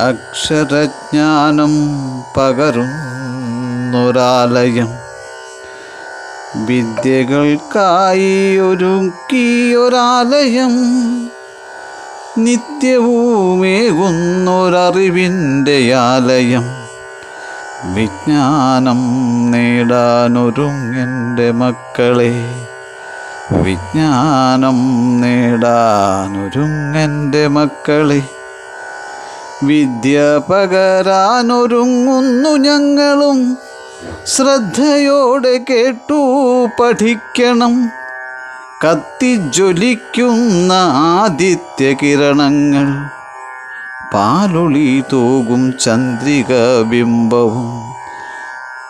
അക്ഷരജ്ഞാനം പകരുന്നൊരാലയം. വിദ്യകൾക്കായി ഒരുക്കിയൊരാലയം. നിത്യവുമേകുന്നൊരറിവിന്റെ ആലയം വിജ്ഞാനം നേടാനൊരുങ്ങെന്റെ മക്കളെ. വിജ്ഞാനം നേടാനൊരുങ്ങെന്റെ മക്കളെ. വിദ്യ പകരാനൊരുങ്ങുന്നു ഞങ്ങളും. ശ്രദ്ധയോടെ കേട്ടു പഠിക്കണം. കത്തിജ്വലിക്കുന്ന ആദിത്യ കിരണങ്ങൾ പാലൊളി തൂകും ചന്ദ്രിക ബിംബവും.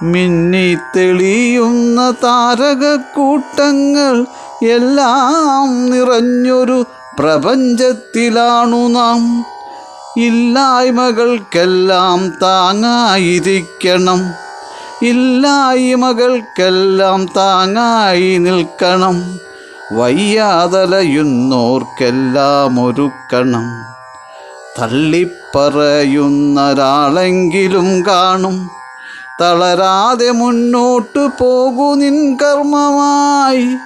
മിന്നിത്തെളിയുന്ന താരകക്കൂട്ടങ്ങൾ എല്ലാം നിറഞ്ഞൊരു പ്രപഞ്ചത്തിലാണു നാം. ഇല്ലായ്മകൾക്കെല്ലാം താങ്ങായിരിക്കണം. ഇല്ലായ്മകൾക്കെല്ലാം താങ്ങായി നിൽക്കണം. വയ്യാതലയുന്നോർക്കെല്ലാം ഒരുക്കണം. തള്ളിപ്പറയുന്നൊരാളെങ്കിലും കാണും. തളരാതെ മുന്നോട്ടു പോകൂ നിൻ കർമ്മമായി.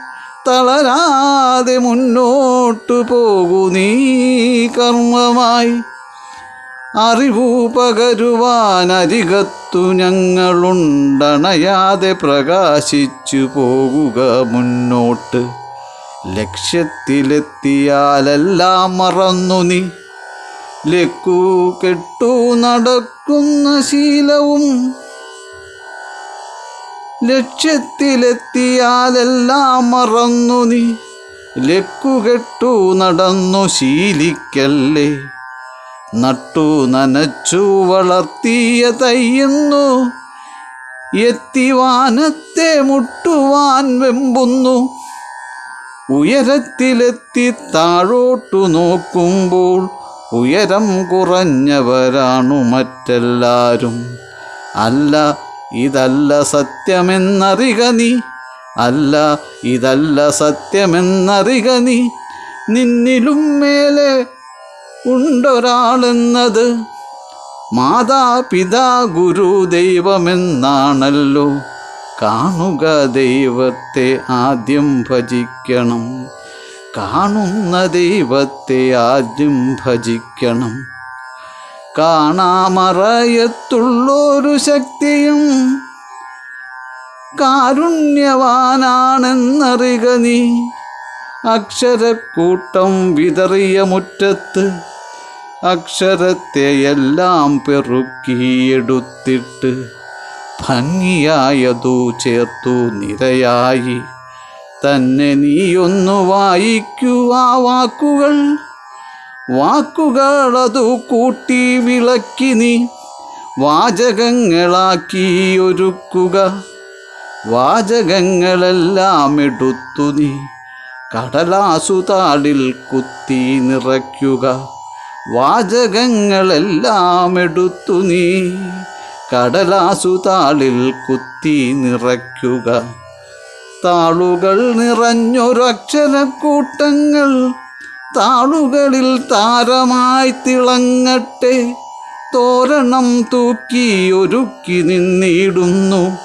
തളരാതെ മുന്നോട്ടു പോകൂ നീ കർമ്മമായി. അറിവു പകരുവാൻ അരികത്തു ഞങ്ങളുണ്ടണയാതെ പ്രകാശിച്ചു പോകുക മുന്നോട്ട്. ലക്ഷ്യത്തിലെത്തിയാലെല്ലാം മറന്നു നീ. ലക്കു കെട്ടു നടക്കുന്ന ശീലവും ലക്ഷ്യത്തിലെത്തിയാലെല്ലാം മറന്നു നീ. ലക്കുകെട്ടു നടന്നു ശീലിക്കല്ലേ. നട്ടു നനച്ചു വളർത്തിയ തയ്യുന്നു എത്തിവാനത്തെ മുട്ടുവാൻ വെമ്പുന്നു. ഉയരത്തിലെത്തി താഴോട്ടു നോക്കുമ്പോൾ ഉയരം കുറഞ്ഞവരാണു മറ്റെല്ലാരും. അല്ല ഇതല്ല സത്യമെന്നറിക നീ. അല്ല ഇതല്ല സത്യമെന്നറിക നീ. നിന്നിലും മേലെ ഉണ്ടൊരാളെന്നത് മാതാപിതാ ഗുരു ദൈവമെന്നാണല്ലോ. കാണുക ദൈവത്തെ ആദ്യം ഭജിക്കണം. കാണുന്ന ദൈവത്തെ ആദ്യം ഭജിക്കണം. കാണാമറയത്തുള്ളൊരു ശക്തിയും കാരുണ്യവാനാണെന്നറിക നീ. അക്ഷരക്കൂട്ടം വിതറിയ മുറ്റത്ത് അക്ഷരത്തെയെല്ലാം പെറുക്കിയെടുത്തിട്ട് ഭംഗിയായതു ചേർത്തു നിരയായി. തന്നെ നീയൊന്നു വായിക്കൂ ആ വാക്കുകൾ. വാക്കുകളതു കൂട്ടി വിളക്കി നീ വാചകങ്ങളാക്കി ഒരുക്കുക. വാചകങ്ങളെല്ലാം എടുത്തു നീ കടലാസുതാടിൽ കുത്തി നിറയ്ക്കുക. വാചകങ്ങളെല്ലാം എടുത്തു നീ. കടലാസു താളിൽ കുത്തി നിറയ്ക്കുക. താളുകൾ നിറഞ്ഞൊരക്ഷരക്കൂട്ടങ്ങൾ. താളുകളിൽ താരമായി തിളങ്ങട്ടെ. തോരണം തൂക്കി ഒരുക്കി നിന്നിടുന്നു.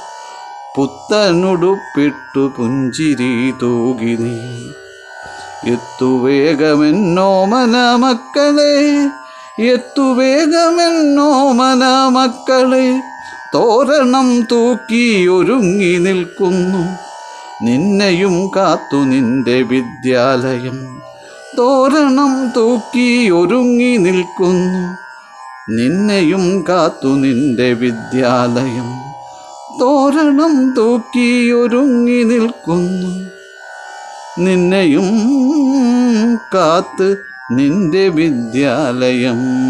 പുത്തനുടുപ്പിട്ടു പുഞ്ചിരി തൂകി നീ. എത്തുവേഗമെന്നോ മന മക്കളെ എത്തുവേഗമെന്നോ മന മക്കളെ തോരണം തൂക്കി ഒരുങ്ങി നിൽക്കുന്നു. നിന്നെയും കാത്തു നിന്റെ വിദ്യാലയം. തോരണം തൂക്കി ഒരുങ്ങി നിൽക്കുന്നു. നിന്നെയും കാത്തു നിന്റെ വിദ്യാലയം. തോരണം തൂക്കി ഒരുങ്ങി നിൽക്കുന്നു. നിന്നെയും കാത്ത് നിന്റെ വിദ്യാലയം.